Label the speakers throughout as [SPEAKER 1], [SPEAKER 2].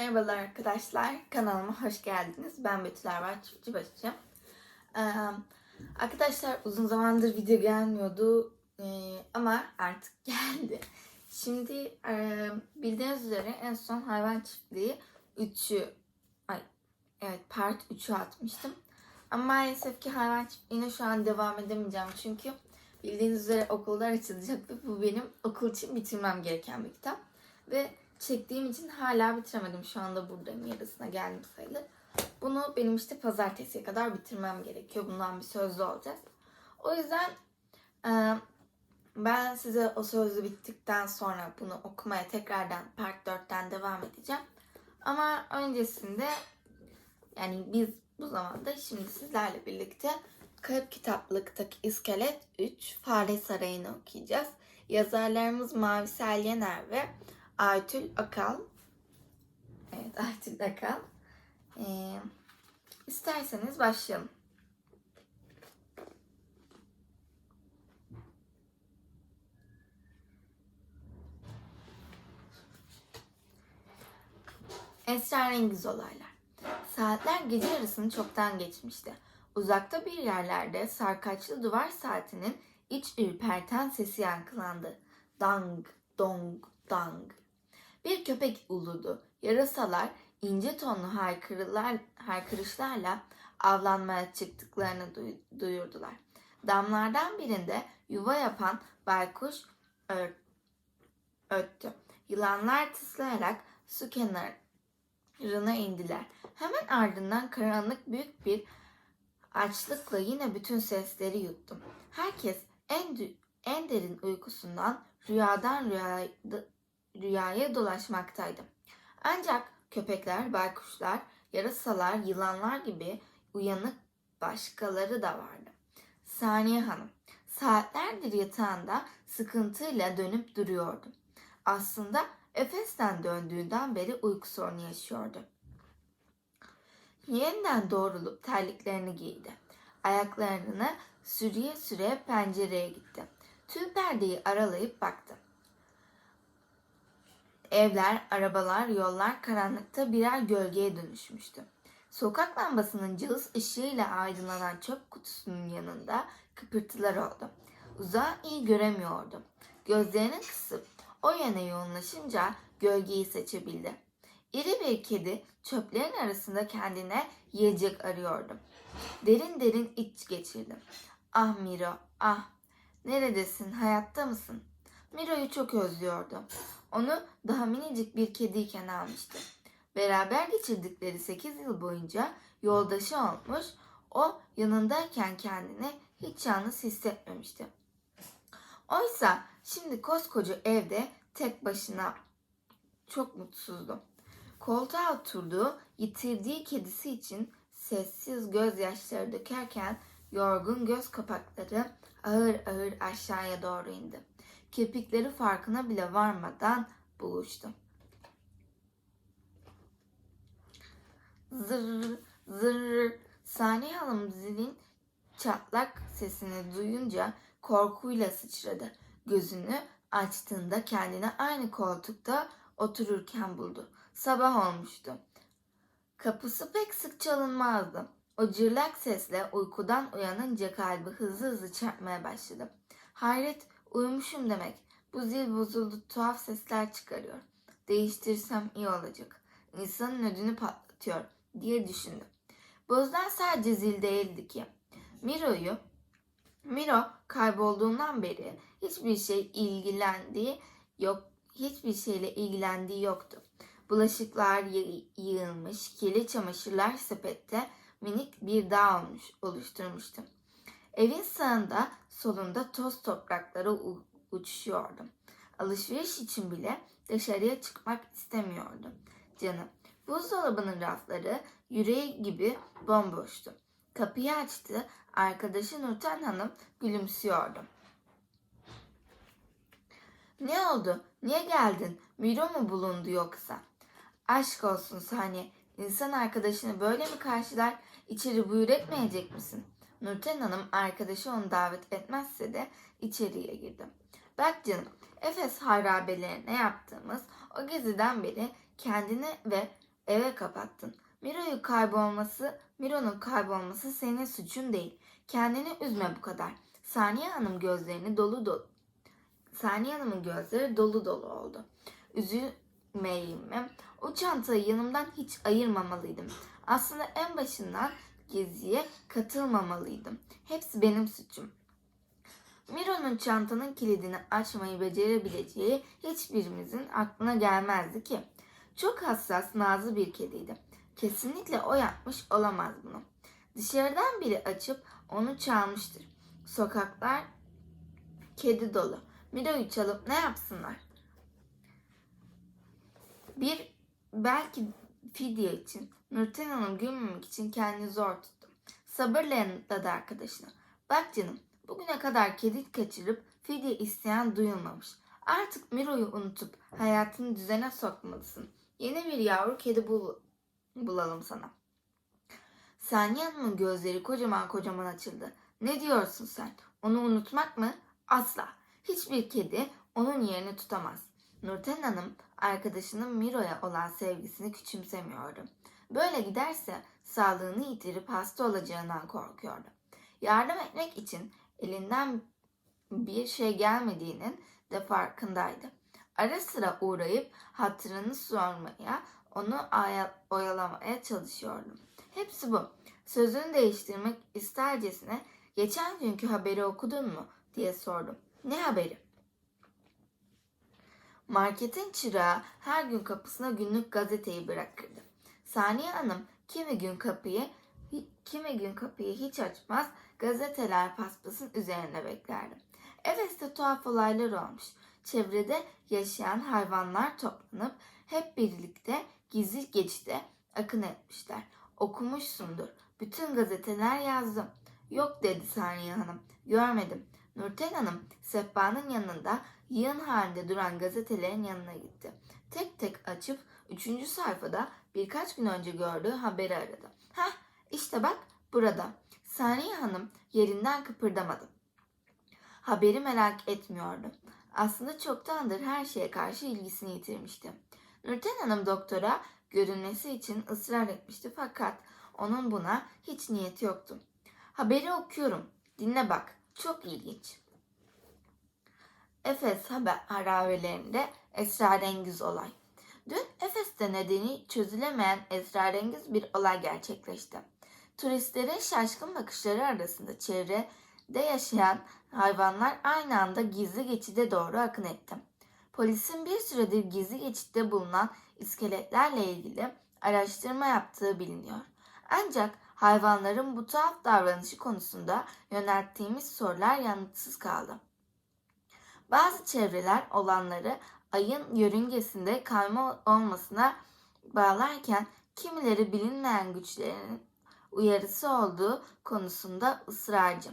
[SPEAKER 1] Merhabalar arkadaşlar, kanalıma hoş geldiniz. Ben Betül Erber Çiftçibaşı. Ee, arkadaşlar uzun zamandır video gelmiyordu ee, ama artık geldi. Şimdi e, bildiğiniz üzere en son hayvan çiftliği 3'ü, ay evet part 3'ü atmıştım. Ama maalesef ki hayvan çiftliğine şu an devam edemeyeceğim çünkü bildiğiniz üzere okullar açılacak ve bu benim okul için bitirmem gereken bir kitap. Ve çektiğim için hala bitiremedim. Şu anda buradayım. Yarısına geldim sayılır. Bunu benim işte pazartesiye kadar bitirmem gerekiyor. Bundan bir sözlü olacağız. O yüzden e, ben size o sözlü bittikten sonra bunu okumaya tekrardan part 4'ten devam edeceğim. Ama öncesinde yani biz bu zamanda şimdi sizlerle birlikte Kayıp Kitaplıktaki İskelet 3 Fare Sarayı'nı okuyacağız. Yazarlarımız Mavi Selyener ve Aytül Akal. Evet Aytül Akal. Ee, isterseniz başlayalım. Esrarengiz olaylar. Saatler gece yarısını çoktan geçmişti. Uzakta bir yerlerde sarkaçlı duvar saatinin iç ürperten sesi yankılandı. Dang, dong, dang. Bir köpek uludu. Yarasalar ince tonlu haykırılar, haykırışlarla avlanmaya çıktıklarını duy- duyurdular. Damlardan birinde yuva yapan baykuş ör- öttü. Yılanlar tıslayarak su kenarına indiler. Hemen ardından karanlık büyük bir açlıkla yine bütün sesleri yuttum. Herkes en, en derin uykusundan rüyadan rüyaya, rüyaya dolaşmaktaydı. Ancak köpekler, baykuşlar, yarasalar, yılanlar gibi uyanık başkaları da vardı. Saniye Hanım, saatlerdir yatağında sıkıntıyla dönüp duruyordu. Aslında Efes'ten döndüğünden beri uyku sorunu yaşıyordu. Yeniden doğrulup terliklerini giydi. Ayaklarını sürüye sürüye pencereye gitti. Tül perdeyi aralayıp baktı. Evler, arabalar, yollar karanlıkta birer gölgeye dönüşmüştü. Sokak lambasının cılız ışığıyla aydınlanan çöp kutusunun yanında kıpırtılar oldu. Uzağı iyi göremiyordu. Gözlerini kısıp o yana yoğunlaşınca gölgeyi seçebildi. İri bir kedi çöplerin arasında kendine yiyecek arıyordu. Derin derin iç geçirdi. Ah Miro, ah. Neredesin, hayatta mısın? Miro'yu çok özlüyordu. Onu daha minicik bir kediyken almıştı. Beraber geçirdikleri 8 yıl boyunca yoldaşı olmuş, o yanındayken kendini hiç yalnız hissetmemişti. Oysa şimdi koskoca evde tek başına çok mutsuzdu. Koltuğa oturduğu, yitirdiği kedisi için sessiz gözyaşları dökerken yorgun göz kapakları ağır ağır aşağıya doğru indi. Kirpikleri farkına bile varmadan buluştu. Zır zır Saniye Hanım zilin çatlak sesini duyunca korkuyla sıçradı. Gözünü açtığında kendini aynı koltukta otururken buldu. Sabah olmuştu. Kapısı pek sık çalınmazdı. O cırlak sesle uykudan uyanınca kalbi hızlı hızlı çarpmaya başladı. Hayret uyumuşum demek. Bu zil bozuldu tuhaf sesler çıkarıyor. Değiştirsem iyi olacak. İnsanın ödünü patlatıyor diye düşündü. Bozdan sadece zil değildi ki. Miro'yu Miro kaybolduğundan beri hiçbir şey ilgilendiği yok, hiçbir şeyle ilgilendiği yoktu. Bulaşıklar yı- yığılmış, kirli çamaşırlar sepette minik bir dağ olmuş, oluşturmuştu. Evin sağında, solunda toz toprakları u- uçuşuyordu. Alışveriş için bile dışarıya çıkmak istemiyordu. Canım, buzdolabının rafları yüreği gibi bomboştu. Kapıyı açtı, arkadaşı Nurten Hanım gülümsüyordu. Ne oldu? Niye geldin? Miro mu bulundu yoksa? Aşk olsun Saniye. İnsan arkadaşını böyle mi karşılar? İçeri buyur etmeyecek misin? Nurten Hanım arkadaşı onu davet etmezse de içeriye girdi. Bak canım, Efes harabelerine yaptığımız o geziden beri kendini ve eve kapattın. Miro'yu kaybolması, Miro'nun kaybolması senin suçun değil. Kendini üzme bu kadar. Saniye Hanım gözlerini dolu dolu. Saniye Hanım'ın gözleri dolu dolu oldu. Üzülmeyeyim mi? O çantayı yanımdan hiç ayırmamalıydım. Aslında en başından geziye katılmamalıydım. Hepsi benim suçum. Miro'nun çantanın kilidini açmayı becerebileceği hiçbirimizin aklına gelmezdi ki. Çok hassas, nazlı bir kediydi. Kesinlikle o yapmış olamaz bunu. Dışarıdan biri açıp onu çalmıştır. Sokaklar kedi dolu. Miro'yu çalıp ne yapsınlar? Bir belki fidye için, Nurten Hanım gülmemek için kendini zor tuttu. Sabırla yanıtladı arkadaşına. Bak canım, bugüne kadar kedi kaçırıp fidye isteyen duyulmamış. Artık Miro'yu unutup hayatını düzene sokmalısın. Yeni bir yavru kedi bul bulalım sana. Saniye Hanım'ın gözleri kocaman kocaman açıldı. Ne diyorsun sen? Onu unutmak mı? Asla. Hiçbir kedi onun yerini tutamaz. Nurten Hanım arkadaşının Miro'ya olan sevgisini küçümsemiyordu. Böyle giderse sağlığını yitirip hasta olacağından korkuyordu. Yardım etmek için elinden bir şey gelmediğinin de farkındaydı. Ara sıra uğrayıp hatırını sormaya, onu aya- oyalamaya çalışıyordum. Hepsi bu. Sözünü değiştirmek istercesine geçen günkü haberi okudun mu diye sordum. Ne haberi? Marketin çırağı her gün kapısına günlük gazeteyi bırakırdı. Saniye Hanım kimi gün kapıyı kimi gün kapıyı hiç açmaz gazeteler paspasın üzerine beklerdi. Efes'te tuhaf olaylar olmuş. Çevrede yaşayan hayvanlar toplanıp hep birlikte gizli geçide akın etmişler. Okumuşsundur. Bütün gazeteler yazdım. Yok dedi Saniye Hanım. Görmedim. Nurten Hanım sehpanın yanında yığın halinde duran gazetelerin yanına gitti. Tek tek açıp üçüncü sayfada birkaç gün önce gördüğü haberi aradı. Hah işte bak burada. Saniye Hanım yerinden kıpırdamadı. Haberi merak etmiyordu. Aslında çoktandır her şeye karşı ilgisini yitirmişti. Nurten Hanım doktora görünmesi için ısrar etmişti fakat onun buna hiç niyeti yoktu. Haberi okuyorum. Dinle bak. Çok ilginç. Efes haber harabelerinde esrarengiz olay. Dün Efes'te nedeni çözülemeyen esrarengiz bir olay gerçekleşti. Turistlerin şaşkın bakışları arasında çevrede yaşayan hayvanlar aynı anda gizli geçide doğru akın etti. Polisin bir süredir gizli geçitte bulunan iskeletlerle ilgili araştırma yaptığı biliniyor. Ancak hayvanların bu tuhaf davranışı konusunda yönelttiğimiz sorular yanıtsız kaldı. Bazı çevreler olanları ayın yörüngesinde kayma olmasına bağlarken kimileri bilinmeyen güçlerin uyarısı olduğu konusunda ısrarcı.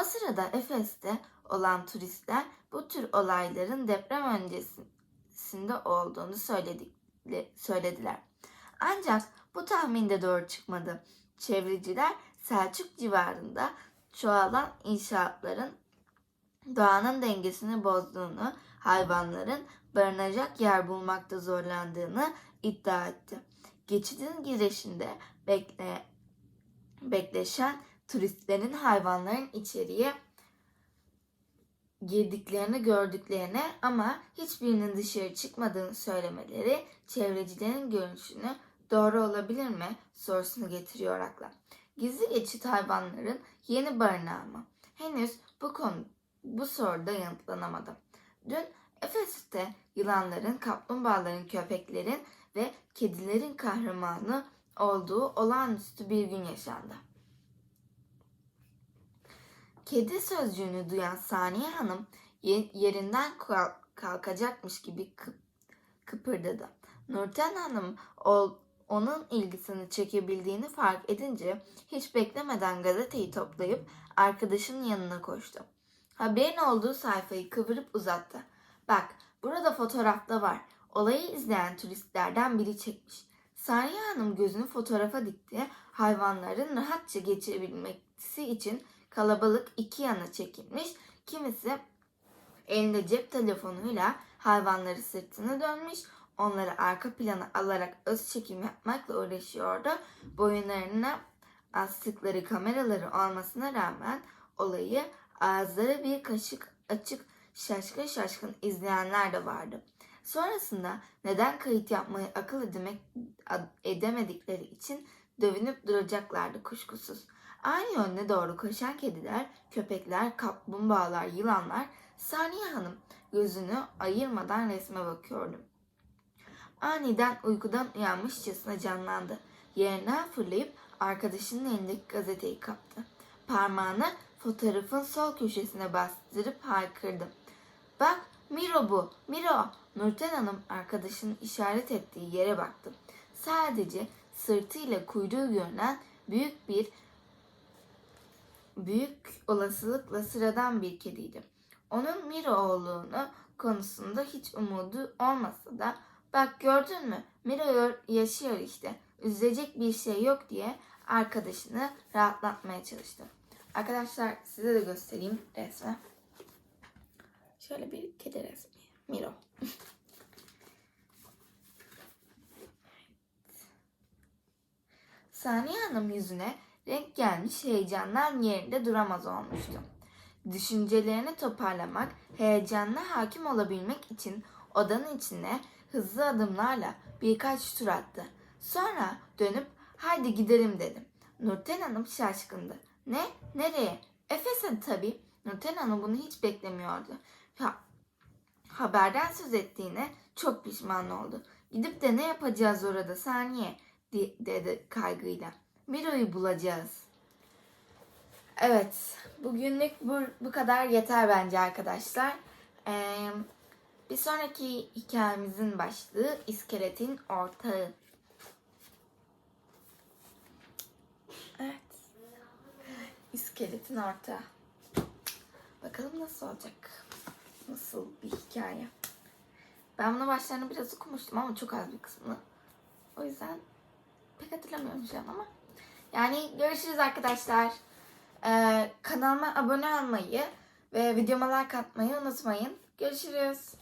[SPEAKER 1] O sırada Efes'te olan turistler bu tür olayların deprem öncesinde olduğunu söyledi- söylediler. Ancak bu tahmin de doğru çıkmadı. Çevreciler Selçuk civarında çoğalan inşaatların doğanın dengesini bozduğunu, hayvanların barınacak yer bulmakta zorlandığını iddia etti. Geçidin girişinde bekle, bekleşen turistlerin hayvanların içeriye girdiklerini gördüklerini ama hiçbirinin dışarı çıkmadığını söylemeleri çevrecilerin görüşünü doğru olabilir mi sorusunu getiriyor akla. Gizli geçit hayvanların yeni barınağı mı? Henüz bu konu bu soruda yanıtlanamadı. Dün Efes'te yılanların, kaplumbağaların, köpeklerin ve kedilerin kahramanı olduğu olağanüstü bir gün yaşandı. Kedi sözcüğünü duyan Saniye Hanım ye- yerinden kalk- kalkacakmış gibi kıp- kıpırdadı. Nurten Hanım onun ilgisini çekebildiğini fark edince hiç beklemeden gazeteyi toplayıp arkadaşının yanına koştu. Haberin olduğu sayfayı kıvırıp uzattı. Bak burada fotoğrafta var. Olayı izleyen turistlerden biri çekmiş. Saniye Hanım gözünü fotoğrafa dikti. Hayvanların rahatça geçebilmesi için kalabalık iki yana çekilmiş. Kimisi elinde cep telefonuyla hayvanları sırtını dönmüş. onları arka plana alarak öz çekim yapmakla uğraşıyordu. Boyunlarına astıkları kameraları olmasına rağmen olayı ağızları bir kaşık açık şaşkın şaşkın izleyenler de vardı. Sonrasında neden kayıt yapmayı akıl edemek, edemedikleri için dövünüp duracaklardı kuşkusuz. Aynı yönde doğru koşan kediler, köpekler, kaplumbağalar, yılanlar Saniye Hanım gözünü ayırmadan resme bakıyordu. Aniden uykudan uyanmışçasına canlandı. Yerinden fırlayıp arkadaşının elindeki gazeteyi kaptı. Parmağını fotoğrafın sol köşesine bastırıp haykırdı. Bak Miro bu, Miro. Nurten Hanım arkadaşının işaret ettiği yere baktı. Sadece sırtıyla kuyruğu görünen büyük bir büyük olasılıkla sıradan bir kediydi. Onun Miro olduğunu konusunda hiç umudu olmasa da bak gördün mü Miro yaşıyor işte üzülecek bir şey yok diye arkadaşını rahatlatmaya çalıştı. Arkadaşlar size de göstereyim resmi. Şöyle bir kedi resmi. Miro. Saniye Hanım yüzüne renk gelmiş heyecandan yerinde duramaz olmuştu. Düşüncelerini toparlamak, heyecanla hakim olabilmek için odanın içine hızlı adımlarla birkaç tur attı. Sonra dönüp haydi gidelim dedim. Nurten Hanım şaşkındı. Ne? Nereye? Efes'e tabii. Nurten Hanım bunu hiç beklemiyordu. Ha, haberden söz ettiğine çok pişman oldu. Gidip de ne yapacağız orada saniye di- dedi kaygıyla. Miro'yu bulacağız. Evet, bugünlük bu, bu kadar yeter bence arkadaşlar. Ee, bir sonraki hikayemizin başlığı iskeletin ortağı. Evet. İskeletin ortağı. Bakalım nasıl olacak? Nasıl bir hikaye? Ben bunu başlarını biraz okumuştum ama çok az bir kısmını. O yüzden pek hatırlamıyorum şu an ama. Yani görüşürüz arkadaşlar. Ee, kanalıma abone olmayı ve videoma like atmayı unutmayın. Görüşürüz.